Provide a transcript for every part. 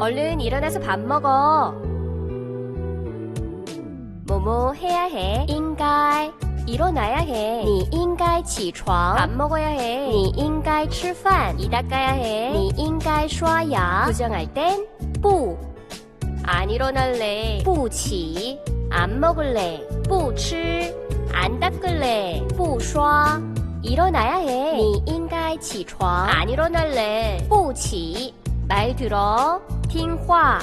얼른 일어나서 밥 먹어. 뭐뭐 해야 해. 应该 일어나야 해. 你应该起床. 밥 먹어야 해. 你应该吃饭. 이 닦아야 해. 你应该刷牙. 부정할 땐不. 안 일어날래. 不起. 안 먹을래. 不吃. 안 닦을래. 不刷. 일어나야 해. 你应该起床. 안 일어날래. 不起. 말 들어. 听话.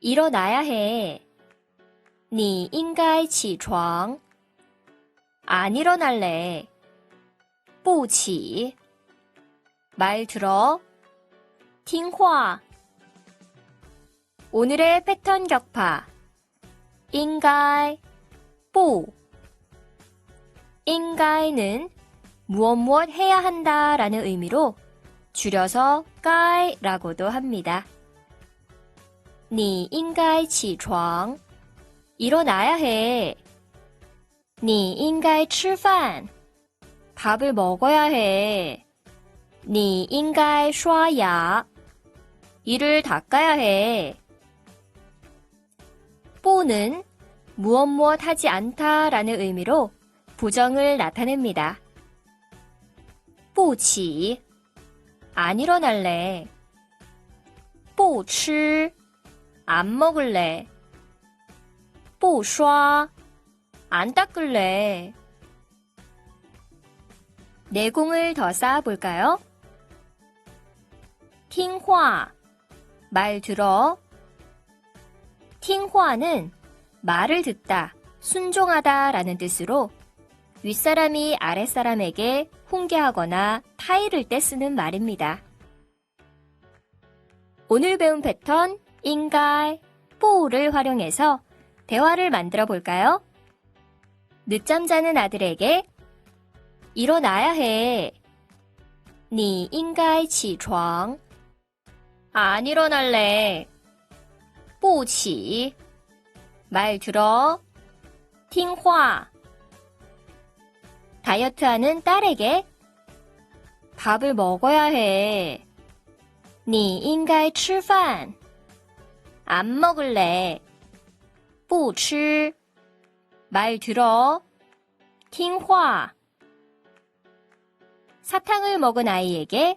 일어나야 해. 你应该起床. 안 일어날래. 不起. 말 들어. 听话. 오늘의 패턴 격파. 应该 不. 应该는 무엇 무엇 해야 한다 라는 의미로 줄여서 까이라고도 합니다. 你应该起床. 일어나야 해. 你应该吃饭. 밥을 먹어야 해. 你应该刷牙. 이를 닦아야 해. 不는 무엇 무엇 하지 않다라는 의미로 부정을 나타냅니다. 不起. 안 일어날래. 不吃. 안 먹을래. 不刷. 안 닦을래. 내공을 더 쌓아볼까요? 听话. 말 들어. 听话는 말을 듣다, 순종하다 라는 뜻으로 윗사람이 아랫사람에게 훈계하거나 타이를 때 쓰는 말입니다. 오늘 배운 패턴 인가이, 뽀를 활용해서 대화를 만들어 볼까요? 늦잠 자는 아들에게 일어나야 해. 你应该起床. 안 일어날래. 不起. 말 들어. 听话. 다이어트하는 딸에게 밥을 먹어야 해. 你应该吃饭. 안 먹을래. 不吃. 말 들어. 听话. 사탕을 먹은 아이에게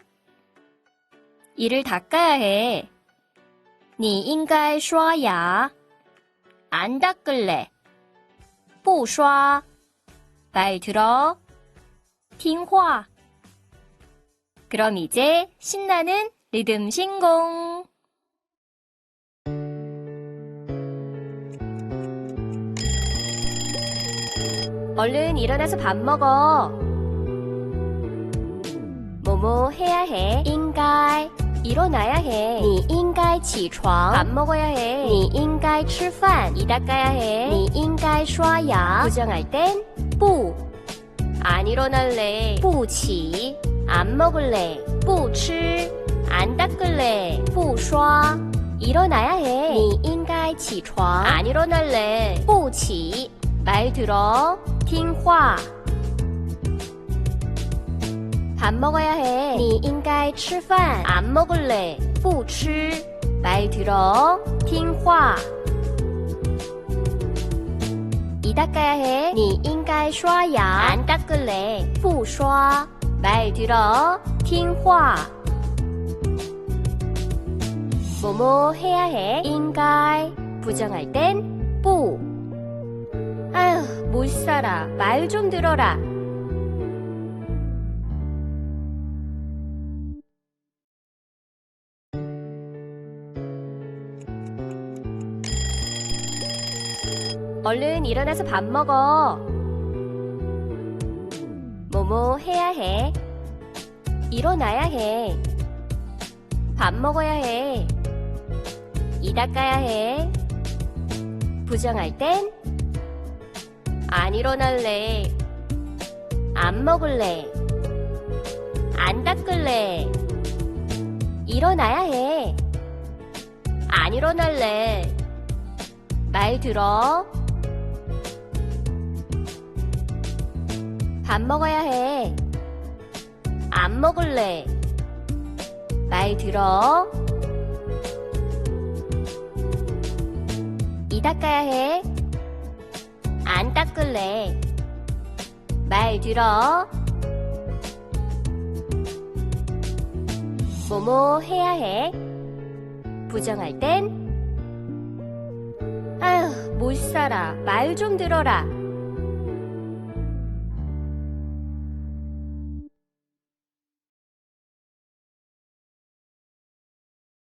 이를 닦아야 해. 你应该刷牙. 안 닦을래. 不刷. 말 들어. 听话. 그럼 이제 신나는 리듬 신공. 얼른 일어나서 밥 먹어. 뭐뭐 해야 해. 应该 일어나야 해. 你应该起床. 밥 먹어야 해. 你应该吃饭. 이 닦아야 해. 你应该刷牙. 부정할 땐不. 안 일어날래. 不起. 안 먹을래. 不吃. 안 닦을래. 不刷. 일어나야 해. 你应该起床. 안 일어날래. 不起. 말 들어. 听话. 밥 먹어야 해. 你应该吃饭. 안 먹을래. 不吃. 말 들어. 听话. 이 닦아야 해. 你应该刷牙. 안 닦을래. 不刷. 말 들어. 听话. 뭐뭐 해야 해. 应该 부정할 땐 不. 아휴, 못 살아. 말 좀 들어라. 얼른 일어나서 밥 먹어. 뭐뭐 해야 해. 일어나야 해. 밥 먹어야 해. 이 닦아야 해. 부정할 땐 안 일어날래. 안 먹을래. 안 닦을래. 일어나야 해. 안 일어날래. 말 들어. 밥 먹어야 해. 안 먹을래. 말 들어. 이 닦아야 해. 안 닦을래. 말 들어. 뭐뭐 해야 해. 부정할 땐 아휴 못 살아 말 좀 들어라